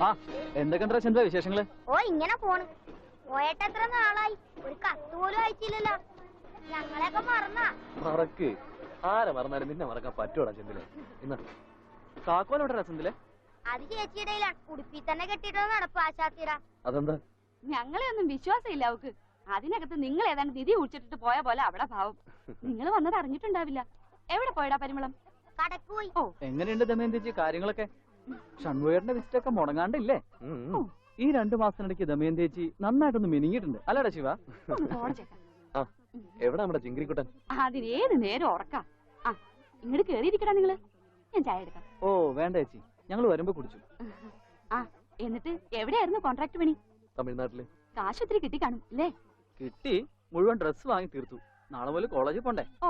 ആ എന്തൊക്കെ ചന്ദ്ര വിശേഷങ്ങൾ? ഓ ഇങ്ങനെ പോണ്. പോയിട്ട് എത്ര നാളായി? ഒരു കത്ത് പോലും അയച്ചില്ലല്ലോ. ഞങ്ങളെയൊക്കെ മറന്നാ. മറക്ക്. ആരെ മറന്നാലും നിന്നെ മറക്കാൻ പറ്റൂടാ ചെന്തിലെ ഇന്ന്. താക്കോലോടെ രസത്തിൽ അത് ചേച്ചിയുടെയിലാണ് ഉടുപ്പി തന്നെ കെട്ടിട്ടോ നടപ്പ് ആശാത്തിര. അതെന്താ? ഞങ്ങളെ ഒന്നും വിശ്വാസമില്ല അവക്ക്. അതിനകത്ത് നിങ്ങൾ ഏതാണ്ട് നിധി കുടിച്ചിട്ടിട്ട് പോയ പോലെ അവിടെ ഭാവം. നിങ്ങൾ വന്നത് അറിഞ്ഞിട്ടുണ്ടാവില്ല. എവിടെ പോയടാ പരിമളം? കടക്ക് പോയി. ഓ. എങ്ങനെയുണ്ട് ദമയന്തിച്ച്? കാര്യങ്ങളൊക്കെ? ഷൺവേറിന്റെ വിസിറ്റ് ഒക്കെ മുടങ്ങാണ്ടില്ലേ. ഈ രണ്ടു മാസത്തിനിടയ്ക്ക് ദമയന്തേച്ചി നന്നായിട്ടൊന്ന് മിനിങ്ങിയിട്ടുണ്ട്. അല്ലടാ ശിവ? എവിടെ നമ്മുടെ ചിങ്കിരിക്കുട്ടൻ? അതിനേത് നേരം ഉറക്കാം? ആ ഇങ്ങോട്ട് കേറിയിരിക്കടാ നിങ്ങൾ. ഞാൻ ചായ എടുക്കാം. ഓ വേണ്ട ചേച്ചി. ഞങ്ങൾ വരുമ്പോ കുടിച്ചു. ആ എന്നിട്ട് എവിടെയായിരുന്നു കോൺട്രാക്ട് പണി? തമിഴ്നാട്ടിൽ. കാശ് ഒത്തിരി കിട്ടി കാണും അല്ലേ കിട്ടി. മുഴുവൻ ഡ്രസ് വാങ്ങി തീർത്തു. നാളെ പോലെ കോളേജിൽ പോണ്ടേ? ഓ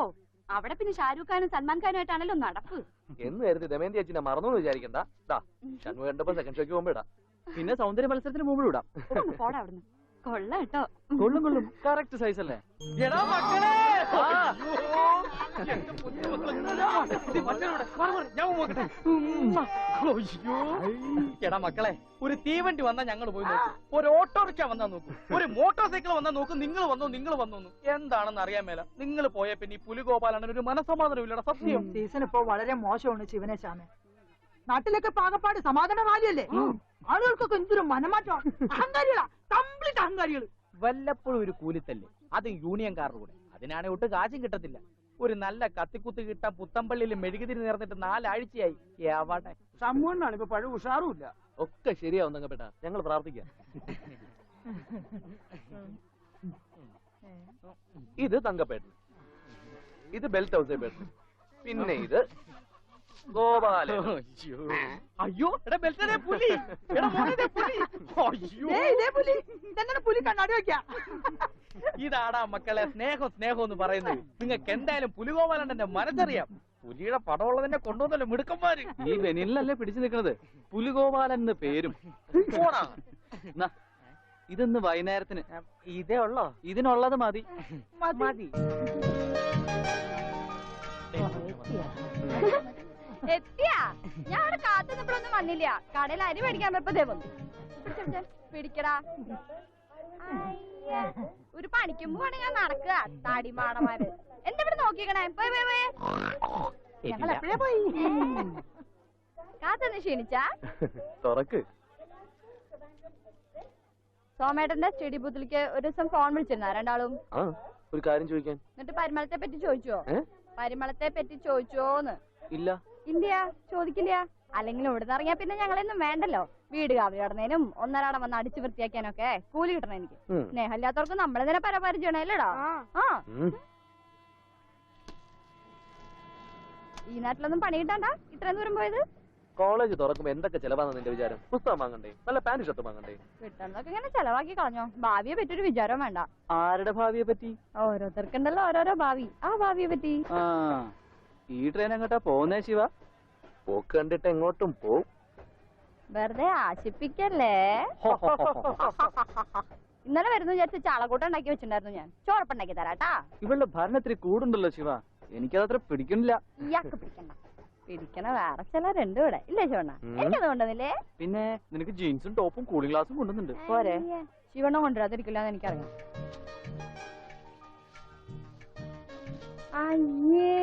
അവിടെ പിന്നെ ഷാരൂഖ് ഖാനും സൽമാൻ ഖാനും ആയിട്ടാണല്ലോ നടപ്പ്. എന്ന് കരുതി ദമയന്തി അച്ഛന മറന്നു വിചാരിക്കണ്ട. ഷൺമു കണ്ടപ്പോ സെക്കൻഡ് ഷോക്ക് പോകുമ്പോ ഇടാം. പിന്നെ സൗന്ദര്യ മത്സരത്തിന് മുമ്പ് വിടാം ഒന്ന് പോടാ അവിടുന്ന്. കൊള്ളാട്ടോ കൊള്ളും കൊള്ളും. കറക്റ്റ് സൈസ് അല്ലേ? എടാ മക്കളെ! എടാ മക്കളെ ഒരു തീവണ്ടി വന്നാ ഞങ്ങൾ പോയി നോക്കും. ഒരു ഓട്ടോറിക്ഷ വന്നാ നോക്കും. ഒരു മോട്ടോർ സൈക്കിൾ വന്നാ നോക്കും. നിങ്ങൾ വന്നോ നിങ്ങൾ വന്നോന്ന് എന്താണെന്ന് അറിയാൻ മേല. നിങ്ങൾ പോയ പിന്നെ ഈ പുലിഗോപാലണ്ണൻ ഒരു മനസമാധാനം ഇല്ലടാ സത്യം. സീസൺ ഇപ്പോ വളരെ മോശമാണ് ശിവനെ നാട്ടിലൊക്കെ പാകപ്പാട് സമാധാന വാലിയല്ലേ ആളുകൾക്കൊക്കെ എന്തൊരു മനമാറ്റം അഹങ്കാരികളാ. കംപ്ലീറ്റ് അഹങ്കാരികൾ വല്ലപ്പോഴും ഒരു കൂലിത്തല്ലേ. അത് യൂണിയൻകാരുടെ കൂടെ. അതിനാണെ ഒട്ട് കാശും കിട്ടത്തില്ല. ഒരു നല്ല കത്തിക്കുത്ത് കിട്ട പുത്തമ്പള്ളിയിൽ മെഴുകുതിരി നേർന്നിട്ട് നാലാഴ്ചയായി. എവിടെ? സമൂഹമാണ് ഇപ്പൊ പഴയ ഉഷാറുമില്ല. ഒക്കെ ശരിയാവും തങ്കപ്പെട്ട ഞങ്ങൾ പ്രാർത്ഥിക്കാം. ഇത് തങ്കപ്പേട്ടൻ. ഇത് ബെൽറ്റ് ഹൗസേ പേട്ടൻ പിന്നെ ഇത് ഗോപാല അയ്യോ. എടാ ബെൽറ്റേ പുലി. എടാ മോനെ ദേ പുലി. അയ്യോ ഇതേ പുലി. പുലി കണ്ണാടി വെക്കാ? ഇതാടാ മക്കളെ സ്നേഹം സ്നേഹം എന്ന് പറയുന്നത്. നിങ്ങൾക്ക് എന്തായാലും പുലിഗോപാലന്റെ മനസ്സറിയാം. പുലിയുടെ പടമുള്ളതിനെ കൊണ്ടുവന്നല്ലോ മിടുക്കന്മാര്. ഈ വെനിലല്ലേ പിടിച്ചു നിൽക്കുന്നത് പുലിഗോപാലൻ എന്ന് പേരും. ഇതെന്ന് എന്നാ, ഇതൊന്ന് വൈകുന്നേരത്തിന്. ഇതേ ഉള്ളോ? ഇതിനുള്ളത് മതി. മതി. എത്തിയാ? ഞാൻ അവിടെ കാത്തുനിന്നപ്പോഴൊന്നും വന്നില്ല. കടയിൽ അരി മേടിക്കാൻ പോയപ്പോ ദേ വന്നു. പിടിക്കടാ. ഒരു പണിക്കും പോവാണ് ഞാൻ നടക്കുക. താടിമാടന്മാര്. എന്താ ഇവിടെ നോക്കിക്കണേ പോയി പോയി പോയി. ഞങ്ങൾ എപ്പോഴേ പോയി? കാത്തുനിന്ന് ക്ഷീണിച്ചാ? തുറക്ക്. സോമേട്ടന്റെ സ്റ്റഡി ബൂത്തിലേക്ക് ഒരു ദിവസം ഫോൺ വിളിച്ചിരുന്ന. രണ്ടാളും ആ ഒരു കാര്യം ചോദിക്കാൻ. എന്നിട്ട് പരിമളത്തെ പറ്റി ചോദിച്ചോ? പരിമളത്തെ പറ്റി ചോദിച്ചോന്ന്. ഇല്ല. ഇല്ല ചോദിക്കില്ല അല്ലെങ്കിൽ ഇവിടുന്ന് ഇറങ്ങിയാ പിന്നെ ഞങ്ങളൊന്നും വേണ്ടല്ലോ. വീട് കാവി കടന്നതിനും ഒന്നരാടം വന്ന് അടിച്ചു വൃത്തിയാക്കാനൊക്കെ കൂലി കിട്ടണം എനിക്ക്. സ്നേഹമില്ലാത്തവർക്ക് നമ്മളെ തന്നെ പരപരിചയണല്ലോടാ ആ. ഈ നാട്ടിലൊന്നും പണി കിട്ടാണ്ട? ഇത്രയും ദൂരം പോയത്? കോളേജ് തുറക്കുമ്പോ എന്തൊക്കെ ചെലവാണെന്ന് നിന്റെ വിചാരം? പുസ്തകം വാങ്ങണ്ടേ? നല്ല പാന്റ് ഷർട്ട് വാങ്ങണ്ടേ? കിട്ടുന്നതൊക്കെ ഇങ്ങനെ ചെലവാക്കി കളഞ്ഞോ. ഭാവിയെ പറ്റി ഒരു വിചാരം വേണ്ട. ആരുടെ ഭാവിയെ പറ്റി? ഓരോരുത്തർക്കുണ്ടല്ലോ ഓരോരോ ഭാവി. ആ ഭാവിയെ പറ്റി. ആ. ഈ ട്രെയിൻ എങ്ങോട്ടാ പോകുന്നേ ശിവ? പോക്ക് കണ്ടിട്ട് എങ്ങോട്ടും പോവും. വെറുതെ ആശിപ്പിക്കല്ലേ? ഇന്നലെ വരുന്നു വിചാരിച്ച് ചാളക്കൂട്ടം ഉണ്ടാക്കി വെച്ചിട്ടുണ്ടായിരുന്നു ഞാൻ. ചോറപ്പുണ്ടാക്കി തരാട്ടാ ഇവളുടെ ഭരണത്തിരി കൂടുണ്ടല്ലോ ശിവ. എനിക്കതത്ര പിടിക്കണില്ല ഇയാൾക്ക് പിടിക്കണ്ട. പിടിക്കണ വേറെ ചിലരുണ്ട് ഇവിടെ. ഇല്ലേ ശിവണ്ണ. എനിക്കത് കൊണ്ടുവന്നില്ലേ? പിന്നെ നിനക്ക് ജീൻസും ടോപ്പും കൂളിംഗ് ഗ്ലാസും കൊണ്ടുവന്നുണ്ട് പോരെ. ശിവണ്ണ കൊണ്ടുവരാതിരിക്കില്ല എന്ന് എനിക്കറിയാം. അയ്യേ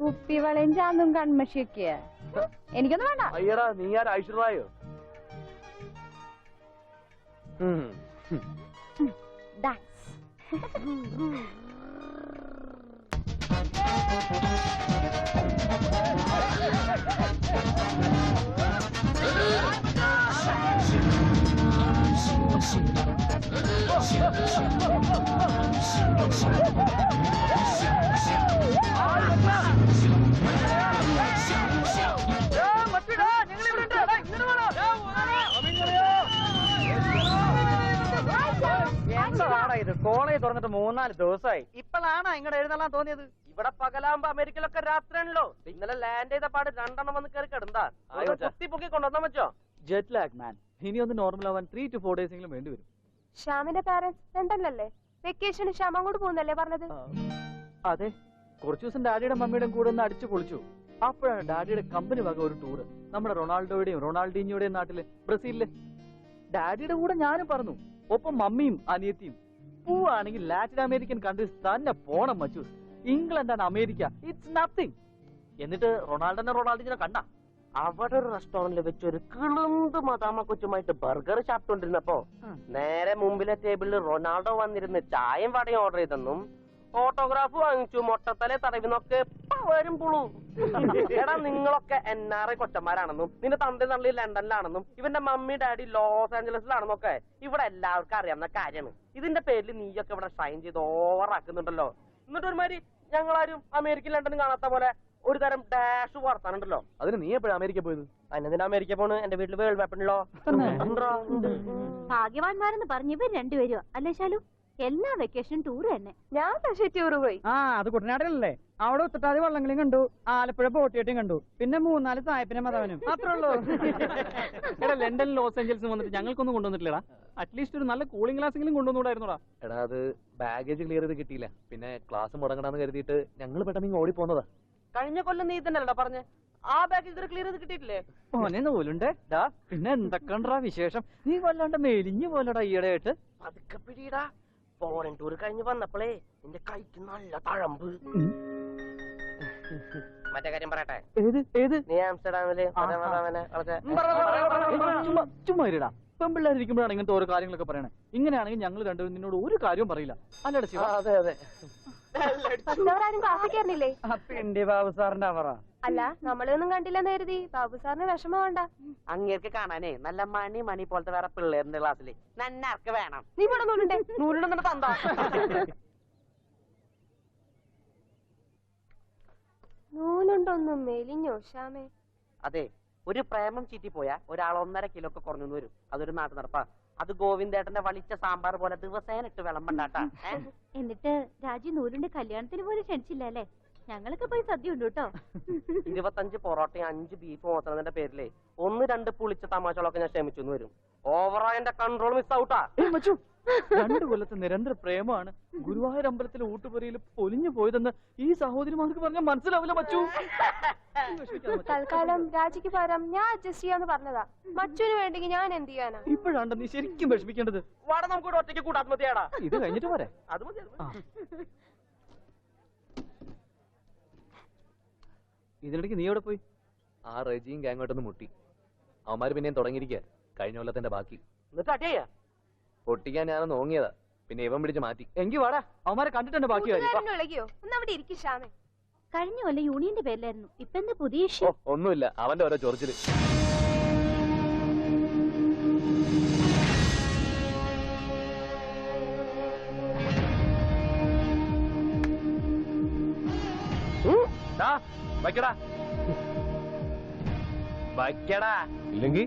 കുപ്പി വളയും ചാന്നും കൺമഷിയൊക്കെ. എനിക്കൊന്നും വേണ്ട. അയ്യടാ നീ ആരാ? shit, shit, എന്താടാ തുറന്നിട്ട് മൂന്നാൽ ദിവസമായി. ഇപ്പോഴാണ് ഇങ്ങടെ എഴുന്നള്ളാൻ തോന്നിയത്. ഇവിടെ പകലാകുമ്പോ അമേരിക്കയിലൊക്കെ രാത്രിയാണല്ലോ. ഇന്നലെ ലാൻഡ് ചെയ്ത പാട് രണ്ടെണ്ണം വന്ന് കയറി കിടന്താ. കുത്തി പൊക്കി കൊണ്ടുവന്നാ വെച്ചോ ജെറ്റ് ലാഗ് മാൻ ഇനി ഒന്ന് നോർമൽ ആവാൻ ത്രീ ടു ഫോർ ഡേയ്സ് എങ്കിലും വേണ്ടി വരും. ശ്യാമിന്റെ പാരന്റ്സ് ലണ്ടനിലല്ലേ വെക്കേഷന് ശ്യാം അങ്ങോട്ട് പോകുന്നല്ലേ പറഞ്ഞത്? അതെ. കുറച്ചു ദിവസം ഡാഡിയുടെ മമ്മിയുടെ കൂടെ ഒന്ന് അടിച്ചു പൊളിച്ചു. അപ്പോഴാണ് ഡാഡിയുടെ കമ്പനി വക ഒരു ടൂറ് നമ്മുടെ റൊണാൾഡോയുടെയും റൊണാൾഡീനിയുടെയും നാട്ടിൽ ബ്രസീലിൽ. ഡാഡിയുടെ കൂടെ ഞാനും പറഞ്ഞു ഒപ്പം മമ്മിയും അനിയത്തിയും. പോവാണെങ്കിൽ ലാറ്റിൻ അമേരിക്കൻ കൺട്രീസ് തന്നെ പോണം മച്ചു. ഇംഗ്ലണ്ട് ആണ് അമേരിക്ക ഇറ്റ്സ് നത്തിങ് എന്നിട്ട് റൊണാൾഡോനെ റൊണാൾഡിനെ കണ്ട. അവിടെ ഒരു റെസ്റ്റോറന്റിൽ വെച്ച് ഒരു കിളുന്ത് മതാമ കൊച്ചുമായിട്ട് ബർഗർ ചാപ്പിട്ടോണ്ടിരുന്നപ്പോ നേരെ മുമ്പിലെ ടേബിളിൽ റൊണാൾഡോ വന്നിരുന്ന് ചായയും വടയും ഓർഡർ ചെയ്തെന്നും ഓട്ടോഗ്രാഫ് വാങ്ങിച്ചു മൊട്ടത്തലെ തടവിന്നൊക്കെ വരും പുളു. എടാ നിങ്ങളൊക്കെ എൻ ആർ ഐ കൊച്ചന്മാരാണെന്നും നിന്റെ തന്റെ തള്ളി ലണ്ടനിലാണെന്നും ഇവന്റെ മമ്മി ഡാഡി ലോസ് ആഞ്ചലസിലാണെന്നൊക്കെ ഇവിടെ എല്ലാവർക്കും അറിയാവുന്ന കാര്യമാണ്. ഇതിന്റെ പേരിൽ നീയൊക്കെ ഇവിടെ ഷൈൻ ചെയ്ത് ഓവറാക്കുന്നുണ്ടല്ലോ എന്നിട്ട് ഒരുമാതിരി ഞങ്ങളാരും അമേരിക്കൻ ലണ്ടനും കാണാത്ത പോലെ ഒരു തരം ഡാഷ് വർത്താനുണ്ടല്ലോ. അതിന് നീ എപ്പോഴും അമേരിക്ക പോയത്? അതിനെന്തിനാ അമേരിക്ക പോണ്? എന്റെ വീട്ടിൽ വേൾഡ് വെപ്പണല്ലോ ഭാഗ്യവാന്മാരെന്ന് പറഞ്ഞു ഇവർ രണ്ടുപേരും. അല്ലേ ശാലു? എല്ലാ വെക്കേഷൻ ടൂർ തന്നെ. ഞാൻ പക്ഷേ ടൂർ പോയി. ആ അത് കുട്ടനാട്ടിലല്ലേ? അവിടെ ഒത്തിട്ടാതി വള്ളങ്ങളും കണ്ടു. ആലപ്പുഴ ബോട്ടിയേട്ടും കണ്ടു. പിന്നെ മൂന്നാൽ സായപ്പിനെ മതവനും. അത്രേ ഉള്ളൂ. എടാ ലണ്ടൻ ലോസ് ഏഞ്ചൽസ് വന്നിട്ട് ഞങ്ങൾക്കൊന്നും കൊണ്ടുവന്നിട്ടില്ലടാ. അറ്റ്ലീസ്റ്റ് ഒരു നല്ല കൂളിംഗ് ഗ്ലാസെങ്കിലും കൊണ്ടുവന്നൂടായിരുന്നോടാ എടാ അത് ബാഗേജ് ക്ലിയർ ചെയ്ത് കിട്ടിയില്ല. പിന്നെ ക്ലാസ് മുടങ്ങണമെന്ന് കരുതിയിട്ട് ഞങ്ങൾ പെട്ടെന്ന് ഇങ്ങ് ഓടി പോന്നതാ കഴിഞ്ഞ കൊല്ലം നീ തന്നെയല്ലടാ പറഞ്ഞേ. ആ ബാഗേജ് ഇതൊരു ക്ലിയർ ചെയ്ത് കിട്ടിയിട്ടില്ലേ? മോനെ നൂലുണ്ടേ. ഡാ പിന്നെ എന്തൊക്കെണ്ടാ വിശേഷം? നീ വല്ലാണ്ട് മെലിഞ്ഞു പോലടാ ഈയിടെയായിട്ട്. അതൊക്കെ പിടിയിടാ. ഫോറിൻ ടൂർ കഴിഞ്ഞ് വന്നപ്പോഴേ എന്റെ കൈക്ക് നല്ല തഴമ്പ്. മറ്റേ കാര്യം പറയട്ടെ? നീ ആംസ്റ്റർഡാമിൽ ചുമ്മാ ഇരിടാ. പെമ്പിള്ളേരിക്കുമ്പോഴാണ് ഇങ്ങനത്തെ ഓരോ കാര്യങ്ങളൊക്കെ പറയണേ. ഇങ്ങനെയാണെങ്കിൽ ഞങ്ങൾ രണ്ടുപേരും നിന്നോട് ഒരു കാര്യവും പറയില്ല. അല്ലടാ അതെ അതെ. മറ്റവരാരും ക്ലാസ്സിൽ കയറുന്നില്ലേ ബാബു സാറിന്റെ അവറ അല്ല നമ്മളൊന്നും കണ്ടില്ലെന്ന് കരുതി. ബാബു സാറിന് വിഷമം വേണ്ട. അങ്ങേർക്ക് കാണാനേ നല്ല മണി മണി പോലത്തെ വേറെ പിള്ളേരുടെ ക്ലാസ്സിലെ നന്നാർക്ക് വേണം? നീ ഇവിടെ നൂലുണ്ടേ നൂലിടുന്നിട്ട് തന്തോ. നൂലുണ്ടൊന്നും മെലിഞ്ഞോ ശ്യാമേ? അതെ ഒരു പ്രേമം ചീറ്റി പോയാ ഒരാൾ ഒന്നര കിലോ ഒക്കെ കുറഞ്ഞു വരും. അതൊരു നാട്ടു നടപ്പാ. അത് ഗോവിന്ദേട്ടന്റെ വളിച്ച സാമ്പാർ പോലെ ദിവസേന ഇട്ട് വിളമ്പണ്ടാട്ടാ? എന്നിട്ട് രാജി നൂലിന്റെ കല്യാണത്തിന് പോലും ക്ഷണിച്ചില്ല അല്ലേ? ഞങ്ങളൊക്കെ പോയി സദ്യ ഉണ്ട് കേട്ടോ ഇരുപത്തഞ്ച് പൊറോട്ടയും അഞ്ച് ബീഫ് മോത്തണതിന്റെ പേരിലേ. ഒന്ന് രണ്ട് പുളിച്ച തമാശകളൊക്കെ ഞാൻ ക്ഷമിച്ചു വരും. ഓവറോൾ എന്റെ കൺട്രോൾ മിസ് ഔട്ടാ രണ്ടു കൊല്ലത്തെ നിരന്തര പ്രേമമാണ്. ഗുരുവായൂർ അമ്പലത്തിലെ ഊട്ടുപുരയിൽ പൊലിഞ്ഞു പോയതെന്ന് ഈ സഹോദരിമാർക്ക് പറഞ്ഞാൽ മനസ്സിലാവില്ല മച്ചു. തൽക്കാലം രാജിക്ക് പകരം ഞാൻ അഡ്ജസ്റ്റ് ചെയ്യാന്ന് പറഞ്ഞതാ. മച്ചുവിന് വേണ്ടെങ്കിൽ ഞാൻ എന്ത് ചെയ്യാനാ? ഇപ്പോഴാണ് നീ ശരിക്കും വിഷമിക്കേണ്ടത്? വാട നമുക്ക് ഒറ്റയ്ക്ക് കൂട്ടാത്മതിയാടാ ഇത് കഴിഞ്ഞിട്ട് പോരെ. അത് മതി. ഇതിനിടയ്ക്ക് നീ എവിടെ പോയി? ആ റെജിയും ഗാങ്ങോട്ടൊന്ന് മുട്ടി. അവന്മാര് പിന്നെയും തുടങ്ങിയിരിക്കുക കഴിഞ്ഞ കൊല്ലത്തിന്റെ ബാക്കി. എന്നിട്ട് അടിയാ? പൊട്ടിക്കാൻ ഞാൻ ഓങ്ങിയതാ. പിന്നെ ഇവൻ പിടിച്ച് മാറ്റി. എങ്കി വാടാ. അവന്മാരെ കണ്ടിട്ടുണ്ട് ബാക്കി കാര്യം. കൂട്ടുകാരനെ വിളിക്കോ. ഒന്ന് അവിടെ ഇരിക്കും ശ്യാമേ. കഴിഞ്ഞ കൊല്ലം യൂണിയന്റെ പേരിലായിരുന്നു. ഇപ്പൊ എന്താ പുതിയ ഇഷ്യൂ ഒന്നുമില്ല. അവന്റെ ഓരോ ചൊറിച്ചിൽ. ഡാ, വയ്ക്കടാ. വയ്ക്കടാ. ഇല്ലെങ്കിൽ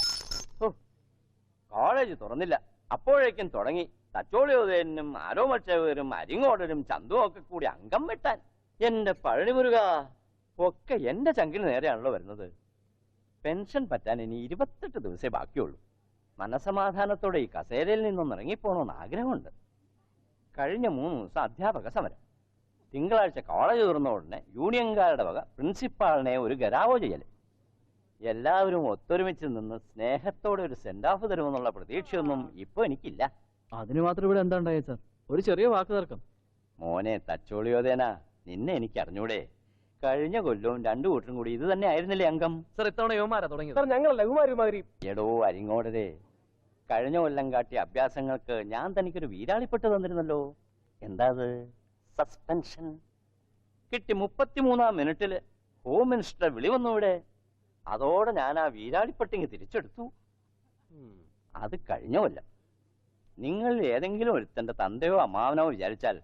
കോളേജ് തുറന്നില്ല. അപ്പോഴേക്കും തുടങ്ങി. തച്ചോളിയോദയനും ആരോമച്ചവരും അരിങ്ങോടനും ചന്തുവും ഒക്കെ കൂടി അംഗം വെട്ടാൻ എന്റെ പഴനി മുരുക ഒക്കെ എന്റെ ചങ്കിന് നേരെയാണല്ലോ വരുന്നത്. പെൻഷൻ പറ്റാൻ ഇനി ഇരുപത്തെട്ട് ദിവസേ ബാക്കിയുള്ളൂ. മനസമാധാനത്തോടെ ഈ കസേരയിൽ നിന്നൊന്ന് ഇറങ്ങിപ്പോണമെന്ന് ആഗ്രഹമുണ്ട്. കഴിഞ്ഞ മൂന്ന് ദിവസം അധ്യാപക സമരം. തിങ്കളാഴ്ച കോളേജ് തുറന്ന ഉടനെ യൂണിയൻകാരുടെ വക പ്രിൻസിപ്പാളിനെ ഒരു ഗരാവോ ചെയ്യൽ എല്ലാവരും ഒത്തൊരുമിച്ച് നിന്ന് സ്നേഹത്തോടെ ഒരു സെൻഡ് ഓഫ് തരുമെന്നുള്ള പ്രതീക്ഷയൊന്നും ഇപ്പൊ എനിക്കില്ല. അതിന് മാത്രം ഇവിടെ എന്താ ഉണ്ടായത് സാർ ഒരു ചെറിയ വാക്ക് തർക്കം. മോനെ തച്ചോളിയോദേന നിന്നെ എനിക്ക് അറിഞ്ഞൂടെ. കഴിഞ്ഞ കൊല്ലവും രണ്ടു കൂട്ടരും കൂടി ഇത് തന്നെ ആയിരുന്നില്ലേ അംഗം? സാർ ഇത്തവണ യുവമാരാ തുടങ്ങിയത്. സാർ ഞങ്ങളല്ല എടോ അരിങ്ങോടരെ. കഴിഞ്ഞ കൊല്ലം കാട്ടിയ അഭ്യാസങ്ങൾക്ക് ഞാൻ തനിക്കൊരു വീരാളിപ്പെട്ട് തന്നിരുന്നല്ലോ. എന്താ അത്? സസ്പെൻഷൻ കിട്ടി മുപ്പത്തിമൂന്നാം മിനിറ്റിൽ. ഹോം മിനിസ്റ്റർ വിളി വന്നു ഇവിടെ. അതോടെ ഞാൻ ആ വീരാളിപ്പട്ടിങ് തിരിച്ചെടുത്തു. അത് കഴിഞ്ഞ കൊല്ലം. നിങ്ങൾ ഏതെങ്കിലും ഒരുത്തന്റെ തന്തയോ അമ്മാവനോ വിചാരിച്ചാൽ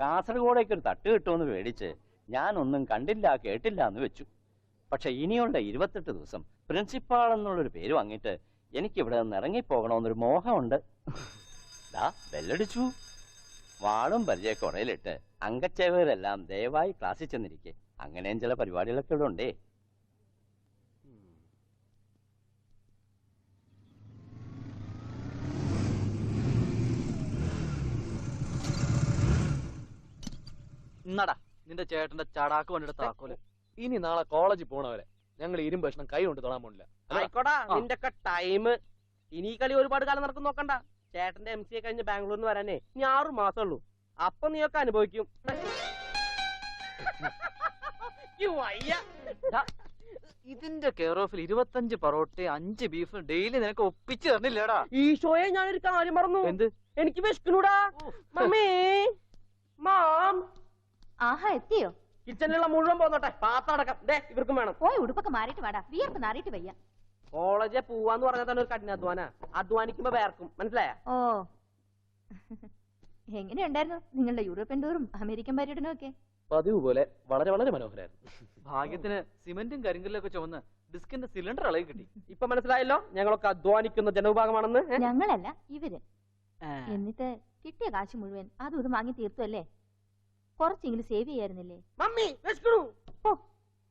കാസർഗോഡേക്ക് ഒരു തട്ട് കിട്ടുമെന്ന് പേടിച്ച് ഞാനൊന്നും കണ്ടില്ല കേട്ടില്ല എന്ന് വെച്ചു. പക്ഷെ ഇനിയുള്ള ഇരുപത്തെട്ട് ദിവസം പ്രിൻസിപ്പാൾ എന്നുള്ളൊരു പേര് വാങ്ങിയിട്ട് എനിക്ക് ഇവിടെ നിന്ന് ഇറങ്ങിപ്പോകണമെന്നൊരു മോഹമുണ്ട്. ദാ ബെല്ലടിച്ചു. വാളും പരിചയക്കുറയിലിട്ട് അംഗച്ചേവരെല്ലാം ദയവായി ക്ലാസ്സിൽ ചെന്നിരിക്കെ. അങ്ങനെയും ചില പരിപാടികളൊക്കെ ഇവിടെ ഉണ്ടേ. ഇന്നടാ നിന്റെ ചേട്ടന്റെ ചടാക്ക് വണ്ടിയുടെ താക്കോൽ. ഇനി നാളെ കോളേജിൽ പോണവരെ ഞങ്ങൾ ഇരുമ്പ് ഭക്ഷണം കൈ കൊണ്ട് തൊടാൻ പോണില്ല. ആയിക്കോടാ നിന്റെ ഒക്കെ ടൈം ഇനി കളി ഒരുപാട് കാലം നടക്കും നോക്കണ്ട. ചേട്ടന്റെ എം സി എ കഴിഞ്ഞ് ബാംഗ്ലൂരിൽ നിന്ന് വരാനേ ഇനി ആറു മാസേ ഉള്ളൂ. അപ്പൊ നീയൊക്കെ അനുഭവിക്കും. ഇതിന്റെ കെയർ ഓഫിൽ ഇരുപത്തഞ്ച് പൊറോട്ട അഞ്ച് ബീഫ് ഡെയിലി നിനക്ക് ഒപ്പിച്ച് തരണില്ലേടാ ഈ ഷോയെ ഞാനൊരു കാര്യം മറന്നു. എന്ത്? എനിക്ക് വിശക്കണൂടാ. മമ്മി. ആഹാ എത്തിയോ? കിച്ചണിലുള്ള മുഴുവൻ പോന്നോട്ടെ. പാത്രം അടക്കം. ദേ ഇവർക്കും വേണം. പോയി ഉടുപ്പൊക്കെ മാറിയിട്ട് വാടാ. വിയർപ്പ് നാറിയിട്ട് വയ്യ. കോളേജിൽ പോവാന്ന് പറഞ്ഞാൽ തന്നെ ഒരു കഠിനാധ്വാന അധ്വാനിക്കുമ്പോ വേർക്കും. മനസ്സിലായ? ഓ. എങ്ങനെയുണ്ടായിരുന്നു നിങ്ങളുടെ യൂറോപ്യൻ ടൂറും അമേരിക്കൻ പര്യടനവും ഒക്കെ? പതിവ് പോലെ വളരെ വളരെ മനോഹരമായിരുന്നു ഭാഗ്യത്തിന് സിമന്റും കരിങ്കല്ലൊക്കെ ചുമന്ന് ഡിസ്കിന്റെ സിലിണ്ടർ അളകി കിട്ടി. ഇപ്പൊ മനസ്സിലായല്ലോ? ഞങ്ങളൊക്കെ അധ്വാനിക്കുന്ന ജനവിഭാഗമാണെന്ന്. ഞങ്ങളല്ല ഇവർ. എന്നിട്ട് കിട്ടിയ കാശ് മുഴുവൻ അതും ഇതും വാങ്ങി തീർത്തു അല്ലേ? കുറച്ചെങ്കിലും സേവ് ചെയ്യായിരുന്നില്ലേ? മമ്മി വിശക്കണു ഓ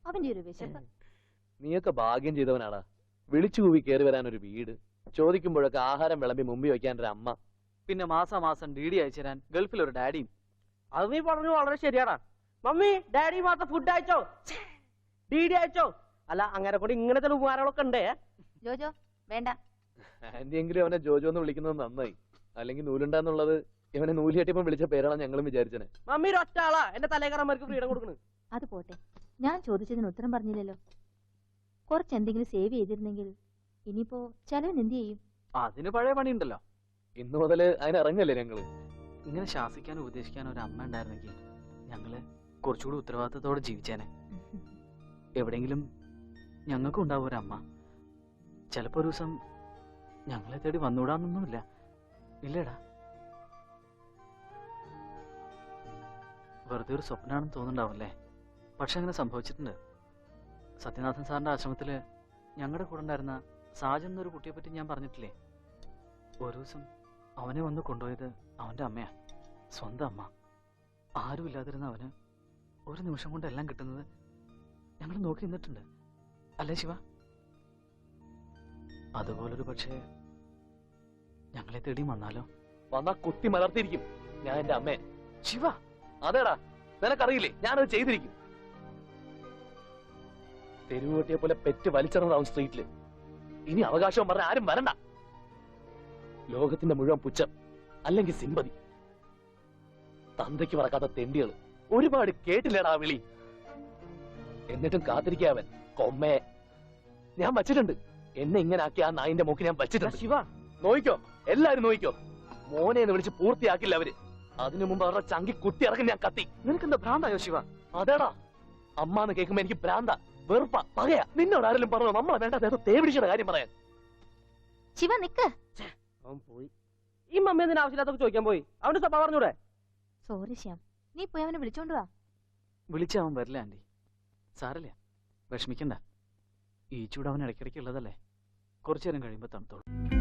അവന്റെ ഒരു വിശപ്പ് നീയൊക്കെ ഭാഗ്യം ചെയ്തവനാടാ. വിളിച്ചു കൂവി കയറി വരാൻ ഒരു വീട്. ചോദിക്കുമ്പോഴൊക്കെ ആഹാരം വിളമ്പി മുമ്പിൽ വെക്കാൻ ഒരു അമ്മ. പിന്നെ മാസം മാസം ഡി ഡി അയച്ചു തരാൻ ഗൾഫിൽ ഒരു ഡാഡിയും. അത് നീ പറഞ്ഞു വളരെ ശരിയാടാ. മമ്മി ഡാഡി മാത്രം ഫുഡ് അയച്ചോ? ഡി ഡി അയച്ചോ? അല്ല അങ്ങനെ കൂടി ഇങ്ങനത്തെ ഉപകാരങ്ങളൊക്കെ ഉണ്ടേ. ജോജോ വേണ്ട. എന്തെങ്കിലും അവനെ ജോജോ എന്ന് വിളിക്കുന്നത് നന്നായി. അല്ലെങ്കിൽ നൂലുണ്ടാന്നുള്ളത് ഇവനെ നൂലി നൂലിയട്ടിപ്പം വിളിച്ച പേരാണ് ഞങ്ങളും വിചാരിച്ചേ മമ്മി ഒറ്റാളാ ഒറ്റ ആളാ എന്റെ തലേക്കറമാർക്ക് ഫ്രീഡം കൊടുക്കണ്. അത് പോട്ടെ. ഞാൻ ചോദിച്ചതിന് ഉത്തരം പറഞ്ഞില്ലല്ലോ. കുറച്ച് എന്തെങ്കിലും സേവ് ചെയ്തിരുന്നെങ്കിൽ ഇനിയിപ്പോ ചെലവിന് എന്ത് ചെയ്യും? അതിന് പഴയ പണിയുണ്ടല്ലോ. ഇന്ന് മുതൽ അതിനിറങ്ങല്ലേ ഞങ്ങൾ? ഇങ്ങനെ ശാസിക്കാനും ഉപദേശിക്കാനും ഒരു അമ്മ ഉണ്ടായിരുന്നെങ്കിൽ ഞങ്ങൾ കുറച്ചുകൂടി ഉത്തരവാദിത്തത്തോടെ ജീവിച്ചേനെ. എവിടെങ്കിലും ഞങ്ങൾക്കും ഉണ്ടാവും ഒരു അമ്മ. ചിലപ്പോ ഒരു ദിവസം ഞങ്ങളെ തേടി വന്നുകൂടാന്നൊന്നുമില്ല. ഇല്ലേടാ. വെറുതെ ഒരു സ്വപ്നമാണെന്ന് തോന്നുന്നുണ്ടാവല്ലേ പക്ഷെ അങ്ങനെ സംഭവിച്ചിട്ടുണ്ട്. സത്യനാഥൻ സാറിന്റെ ആശ്രമത്തിൽ ഞങ്ങളുടെ കൂടെ ഉണ്ടായിരുന്ന സാജൻ എന്നൊരു കുട്ടിയെ പറ്റി ഞാൻ പറഞ്ഞിട്ടില്ലേ? ഒരു ദിവസം അവനെ വന്ന് കൊണ്ടുപോയത് അവന്റെ അമ്മയാ. സ്വന്തം അമ്മ. ആരുമില്ലാതിരുന്ന അവന് ഒരു നിമിഷം കൊണ്ട് എല്ലാം കിട്ടുന്നത് ഞങ്ങൾ നോക്കി നിന്നിട്ടുണ്ട്. അല്ലേ ശിവ? അതുപോലൊരു പക്ഷേ ഞങ്ങളെ തേടി വന്നാലോ? വന്നാ കുത്തി മലർത്തിയിരിക്കും. ഞാൻ എന്റെ അമ്മയെ. ശിവ! അതേടാ നിനക്കറിയില്ലേ ഞാനത് ചെയ്തിരിക്കും. തെരുവുകൊട്ടിയെ പോലെ പെറ്റ് വലിച്ചെറിഞ്ഞതാവും സ്ട്രീറ്റിൽ ഇനി അവകാശം പറഞ്ഞ ആരും വരണ്ട. ലോകത്തിന്റെ മുഴുവൻ പുച്ഛം അല്ലെങ്കിൽ സിമ്പതി. തന്തയ്ക്ക് പറക്കാത്ത തെണ്ടികൾ ഒരുപാട് കേട്ടില്ലേടാ വിളി. എന്നിട്ടും കാത്തിരിക്കാവൻ കൊമ്മേ. ഞാൻ വച്ചിട്ടുണ്ട്. എന്നെ ഇങ്ങനെ ആക്കി ആ നായിന്റെ മൂക്ക് ഞാൻ വച്ചിട്ടുണ്ട്. ശിവ. നോയിക്കോ. എല്ലാരും നോയിക്കോ. മോനെ എന്ന് വിളിച്ച് പൂർത്തിയാക്കില്ല അവർ. അതിനു മുമ്പ് അവരുടെ ചങ്കി കുത്തി ഇറങ്ങി ഞാൻ കത്തി. നിനക്കെന്താ ഭ്രാന്തായോ ശിവ? അതേടാ. അമ്മ എന്ന് കേൾക്കുമ്പോ എനിക്ക് ഭ്രാന്ത. വെറുപ്പ. പകയാ. നിന്നോട് ആരെങ്കിലും പറഞ്ഞോ? നമ്മളെ വേണ്ട അദ്ദേഹത്തെ തേപിടിച്ചുള്ള കാര്യം പറയാൻ. ശിവ നിക്ക്. അവൻ പോയി. ഈ മമ്മി എന്തിനാ ആവശ്യമില്ലാത്തൊക്കെ ചോദിക്കാൻ പോയി? അവന്റെ സഭ പറഞ്ഞൂടെ സോറി ശ്യാം. നീ പോയി അവനെ വിളിച്ചോണ്ട് വാ. വിളിച്ച അവൻ വരില്ല ആന്റി. സാരല്ല. വിഷമിക്കണ്ട. ഈ ചൂട് അവൻ ഇടയ്ക്കിടയ്ക്ക് ഉള്ളതല്ലേ? കുറച്ചു നേരം കഴിയുമ്പോ തണുത്തോളൂ.